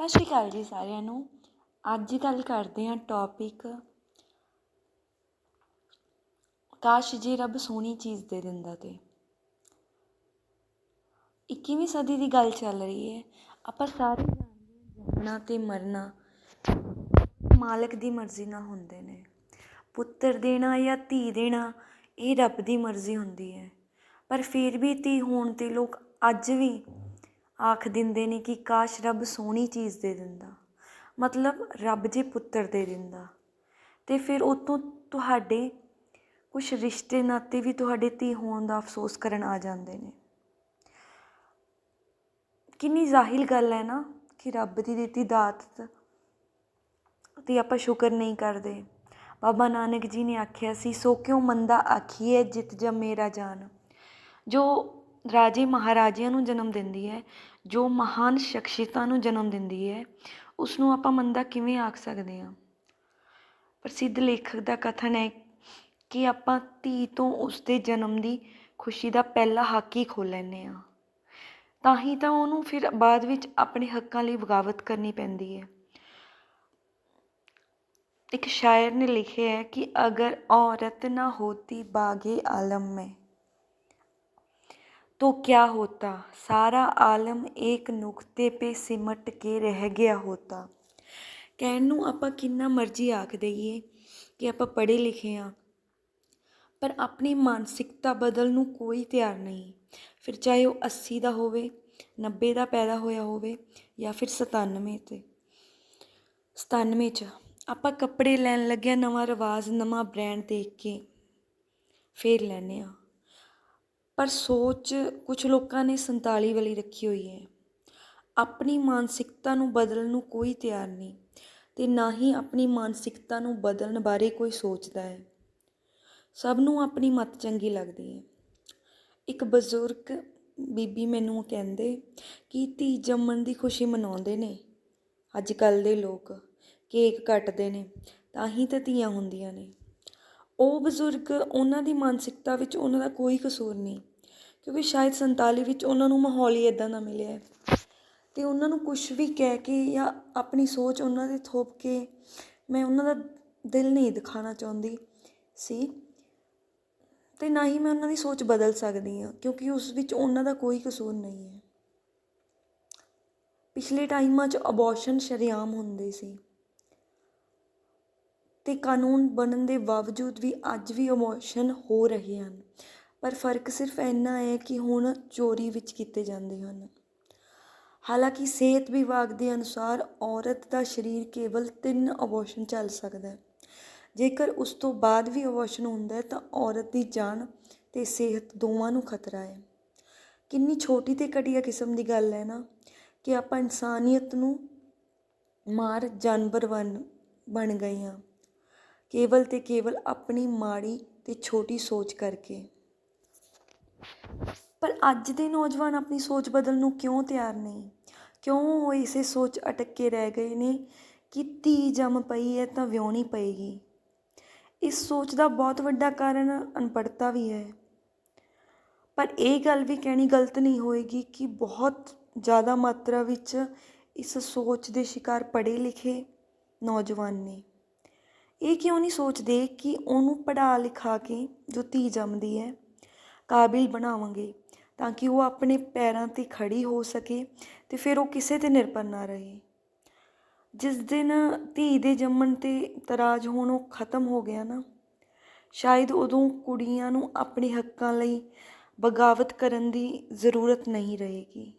ਸਤਿ ਸ਼੍ਰੀ ਅਕਾਲ ਜੀ ਸਾਰਿਆਂ ਨੂੰ। ਅੱਜ ਗੱਲ ਕਰਦੇ ਹਾਂ ਟੌਪਿਕ ਕਾਸ਼ ਜੀ ਰੱਬ ਸੋਹਣੀ ਚੀਜ਼ ਦੇ ਦਿੰਦਾ ਤੇ। 21ਵੀਂ ਸਦੀ ਦੀ ਗੱਲ ਚੱਲ ਰਹੀ ਹੈ। ਆਪਾਂ ਸਾਰੇ ਜਾਣਦੇ ਹਾਂ ਜੰਮਣਾ ਤੇ ਮਰਨਾ ਮਾਲਕ ਦੀ ਮਰਜ਼ੀ ਨਾਲ ਹੁੰਦੇ ਨੇ। ਪੁੱਤਰ ਦੇਣਾ ਜਾਂ ਧੀ ਦੇਣਾ, ਇਹ ਰੱਬ ਦੀ ਮਰਜ਼ੀ ਹੁੰਦੀ ਹੈ। ਪਰ ਫਿਰ ਵੀ ਧੀ ਹੋਣ ਤੇ ਲੋਕ ਅੱਜ ਵੀ ਆਖ ਦਿੰਦੇ ਨੇ ਕਿ ਕਾਸ਼ ਰੱਬ ਸੋਹਣੀ ਚੀਜ਼ ਦੇ ਦਿੰਦਾ। ਮਤਲਬ ਰੱਬ ਜੇ ਪੁੱਤਰ ਦੇ ਦਿੰਦਾ। ਤੇ ਫਿਰ ਉਤੋਂ ਤੁਹਾਡੇ ਕੁਝ ਰਿਸ਼ਤੇ ਨਾਤੇ ਵੀ ਤੁਹਾਡੇ ਧੀ ਹੋਣ ਦਾ ਅਫਸੋਸ ਕਰਨ ਆ ਜਾਂਦੇ ਨੇ। ਕਿੰਨੀ ਜ਼ਾਹਿਲ ਗੱਲ ਹੈ ਨਾ ਕਿ ਰੱਬ ਦੀ ਦਿੱਤੀ ਦਾਤ ਤੇ ਆਪਾਂ ਸ਼ੁਕਰ ਨਹੀਂ ਕਰਦੇ। ਬਾਬਾ ਨਾਨਕ ਜੀ ਨੇ ਆਖਿਆ ਸੀ, ਸੋ ਕਿਉ ਮੰਦਾ ਆਖੀਏ ਜਿਤ ਜਮ ਮੇਰਾ ਜਾਨ? ਜੋ ਰਾਜੇ ਮਹਾਰਾਜਿਆਂ ਨੂੰ ਜਨਮ ਦਿੰਦੀ ਹੈ, ਜੋ ਮਹਾਨ ਸ਼ਖਸੀਅਤਾਂ ਨੂੰ ਜਨਮ ਦਿੰਦੀ ਹੈ ਉਸ ਨੂੰ ਆਪਾਂ ਮੰਦਾ ਕਿਵੇਂ ਆਖ ਸਕਦੇ ਹਾਂ? ਪ੍ਰਸਿੱਧ ਲੇਖਕ ਦਾ ਕਥਨ ਹੈ ਕਿ ਆਪਾਂ ਧੀ ਤੋਂ ਉਸ ਦੇ ਜਨਮ ਦੀ ਖੁਸ਼ੀ ਦਾ ਪਹਿਲਾ ਹੱਕ ਹੀ ਖੋ ਲੈਂਦੇ ਹਾਂ। ਤਾਂ ਹੀ ਤਾਂ ਉਹਨੂੰ ਫਿਰ ਬਾਅਦ ਵਿੱਚ ਆਪਣੇ ਹੱਕਾਂ ਲਈ ਬਗਾਵਤ ਕਰਨੀ ਪੈਂਦੀ ਹੈ। ਇੱਕ ਸ਼ਾਇਰ ਨੇ ਲਿਖਿਆ ਹੈ ਕਿ ਅਗਰ ਔਰਤ ਨਾ ਹੋਤੀ ਬਾਗੇ ਆਲਮ ਮੈਂ। तो क्या होता सारा आलम एक नुक्ते पे सिमट के ਰਹਿ ਗਿਆ ਹੋਤਾ ਕਹਿਣ ਨੂੰ ਆਪਾਂ ਕਿੰਨਾ ਮਰਜ਼ੀ ਆਖ ਦਈਏ ਕਿ ਆਪਾਂ ਪੜ੍ਹੇ ਲਿਖੇ ਹਾਂ ਪਰ ਆਪਣੀ ਮਾਨਸਿਕਤਾ ਬਦਲ ਨੂੰ ਕੋਈ ਤਿਆਰ ਨਹੀਂ ਫਿਰ ਚਾਹੇ ਉਹ 80 ਦਾ ਹੋਵੇ 90 ਦਾ ਪੈਦਾ ਹੋਇਆ ਹੋਵੇ ਜਾਂ ਫਿਰ 97 ਤੇ 97 ਚ ਆਪਾਂ ਕੱਪੜੇ ਲੈਣ ਲੱਗਿਆ ਨਵਾਂ ਰਿਵਾਜ ਨਵਾਂ ਬ੍ਰਾਂਡ ਦੇਖ ਕੇ ਫੇਰ ਲੈਨੇ ਆ ਪਰ ਸੋਚ ਕੁਝ ਲੋਕਾਂ ਨੇ 47 ਵਾਲੀ ਰੱਖੀ ਹੋਈ ਹੈ। ਆਪਣੀ ਮਾਨਸਿਕਤਾ ਨੂੰ ਬਦਲਣ ਨੂੰ ਕੋਈ ਤਿਆਰ ਨਹੀਂ ਅਤੇ ਨਾ ਹੀ ਆਪਣੀ ਮਾਨਸਿਕਤਾ ਨੂੰ ਬਦਲਣ ਬਾਰੇ ਕੋਈ ਸੋਚਦਾ ਹੈ। ਸਭ ਨੂੰ ਆਪਣੀ ਮਤ ਚੰਗੀ ਲੱਗਦੀ ਹੈ। ਇੱਕ ਬਜ਼ੁਰਗ ਬੀਬੀ ਮੈਨੂੰ ਕਹਿੰਦੇ ਕਿ ਧੀ ਜੰਮਣ ਦੀ ਖੁਸ਼ੀ ਮਨਾਉਂਦੇ ਨੇ। ਅੱਜ ਕੱਲ ਦੇ ਲੋਕ ਕੇਕ ਕੱਟਦੇ ਨੇ, ਤਾਂ ਹੀ ਤਾਂ ਧੀਆਂ ਹੁੰਦੀਆਂ ਨੇ। ਉਹ ਬਜ਼ੁਰਗ ਉਹਨਾਂ ਦੀ ਮਾਨਸਿਕਤਾ ਵਿੱਚ ਉਹਨਾਂ ਦਾ ਕੋਈ ਕਸੂਰ ਨਹੀਂ। ਕਿਉਂਕਿ ਸ਼ਾਇਦ 47 ਵਿੱਚ ਉਹਨਾਂ ਨੂੰ ਮਾਹੌਲ ਹੀ ਇੱਦਾਂ ਦਾ ਮਿਲਿਆ ਹੈ। ਤੇ ਉਹਨਾਂ ਨੂੰ ਕੁਛ ਵੀ ਕਹਿ ਕੇ ਜਾਂ ਆਪਣੀ ਸੋਚ ਉਹਨਾਂ ਦੇ ਥੋਪ ਕੇ ਮੈਂ ਉਹਨਾਂ ਦਾ ਦਿਲ ਨਹੀਂ ਦਿਖਾਉਣਾ ਚਾਹੁੰਦੀ ਸੀ। ਅਤੇ ਨਾ ਹੀ ਮੈਂ ਉਹਨਾਂ ਦੀ ਸੋਚ ਬਦਲ ਸਕਦੀ ਹਾਂ, ਕਿਉਂਕਿ ਉਸ ਵਿੱਚ ਉਹਨਾਂ ਦਾ ਕੋਈ ਕਸੂਰ ਨਹੀਂ ਹੈ। ਪਿਛਲੇ ਟਾਈਮਾਂ 'ਚ ਅਬੋਰਸ਼ਨ ਸ਼ਰੇਆਮ ਹੁੰਦੇ ਸੀ। ਤੇ ਕਾਨੂੰਨ ਬਣਨ ਦੇ ਬਾਵਜੂਦ ਵੀ ਅੱਜ ਵੀ ਅਬੋਰਸ਼ਨ ਹੋ ਰਹੇ ਹਨ। ਪਰ ਫ਼ਰਕ ਸਿਰਫ ਇੰਨਾ ਹੈ ਕਿ ਹੁਣ ਚੋਰੀ ਵਿੱਚ ਕੀਤੇ ਜਾਂਦੇ ਹਨ। ਹਾਲਾਂਕਿ ਸਿਹਤ ਵਿਭਾਗ ਦੇ ਅਨੁਸਾਰ ਔਰਤ ਦਾ ਸਰੀਰ ਕੇਵਲ ਤਿੰਨ ਅਬੋਰਸ਼ਨ ਚੱਲ ਸਕਦਾ ਹੈ। ਜੇਕਰ ਉਸ ਤੋਂ ਬਾਅਦ ਵੀ ਅਬੋਰਸ਼ਨ ਹੁੰਦਾ ਹੈ ਤਾਂ ਔਰਤ ਦੀ ਜਾਨ ਤੇ ਸਿਹਤ ਦੋਵਾਂ ਨੂੰ ਖਤਰਾ ਹੈ। ਕਿੰਨੀ ਛੋਟੀ ਤੇ ਘਟੀਆ ਕਿਸਮ ਦੀ ਗੱਲ ਹੈ ਨਾ ਕਿ ਆਪਾਂ ਇਨਸਾਨੀਅਤ ਨੂੰ ਮਾਰ ਜਾਨਵਰ ਬਣ ਬਣ ਗਏ ਹਾਂ। ਕੇਵਲ ਤੇ ਕੇਵਲ ਆਪਣੀ ਮਾੜੀ ਤੇ ਛੋਟੀ ਸੋਚ ਕਰਕੇ। ਪਰ ਅੱਜ ਦੇ ਨੌਜਵਾਨ ਆਪਣੀ ਸੋਚ ਬਦਲਣ ਨੂੰ ਕਿਉਂ ਤਿਆਰ ਨਹੀਂ? ਕਿਉਂ ਉਹ ਇਸੇ ਸੋਚ ਅਟਕ ਰਹਿ ਗਏ ਨੇ ਕਿ ਧੀ ਜੰਮ ਪਈ ਹੈ ਤਾਂ ਵਿਆਹਣੀ ਪਏਗੀ? ਇਸ ਸੋਚ ਦਾ ਬਹੁਤ ਵੱਡਾ ਕਾਰਨ ਅਨਪੜ੍ਹਤਾ ਵੀ ਹੈ। ਪਰ ਇਹ ਗੱਲ ਵੀ ਕਹਿਣੀ ਗਲਤ ਨਹੀਂ ਹੋਏਗੀ ਕਿ ਬਹੁਤ ਜ਼ਿਆਦਾ ਮਾਤਰਾ ਵਿੱਚ ਇਸ ਸੋਚ ਦੇ ਸ਼ਿਕਾਰ ਪੜ੍ਹੇ ਲਿਖੇ ਨੌਜਵਾਨ ਨੇ। ਇਹ ਕਿਉਂ ਨਹੀਂ ਸੋਚਦੇ ਕਿ ਉਹਨੂੰ ਪੜ੍ਹਾ ਲਿਖਾ ਕੇ ਜੋ ਧੀ ਜੰਮਦੀ ਹੈ ਕਾਬਿਲ ਬਣਾਵਾਂਗੇ ਤਾਂ ਕਿ ਉਹ ਆਪਣੇ ਪੈਰਾਂ ਤੇ ਖੜ੍ਹੀ ਹੋ ਸਕੇ ਅਤੇ ਫਿਰ ਉਹ ਕਿਸੇ ਤੇ ਨਿਰਭਰ ਨਾ ਰਹੇ। ਜਿਸ ਦਿਨ ਧੀ ਦੇ ਜੰਮਣ ਤੇ ਤਰਾਜ ਹੋਣੋਂ ਖਤਮ ਹੋ ਗਿਆ ਨਾ, ਸ਼ਾਇਦ ਉਦੋਂ ਕੁੜੀਆਂ ਨੂੰ ਆਪਣੇ ਹੱਕਾਂ ਲਈ ਬਗਾਵਤ ਕਰਨ ਦੀ ਜ਼ਰੂਰਤ ਨਹੀਂ ਰਹੇਗੀ।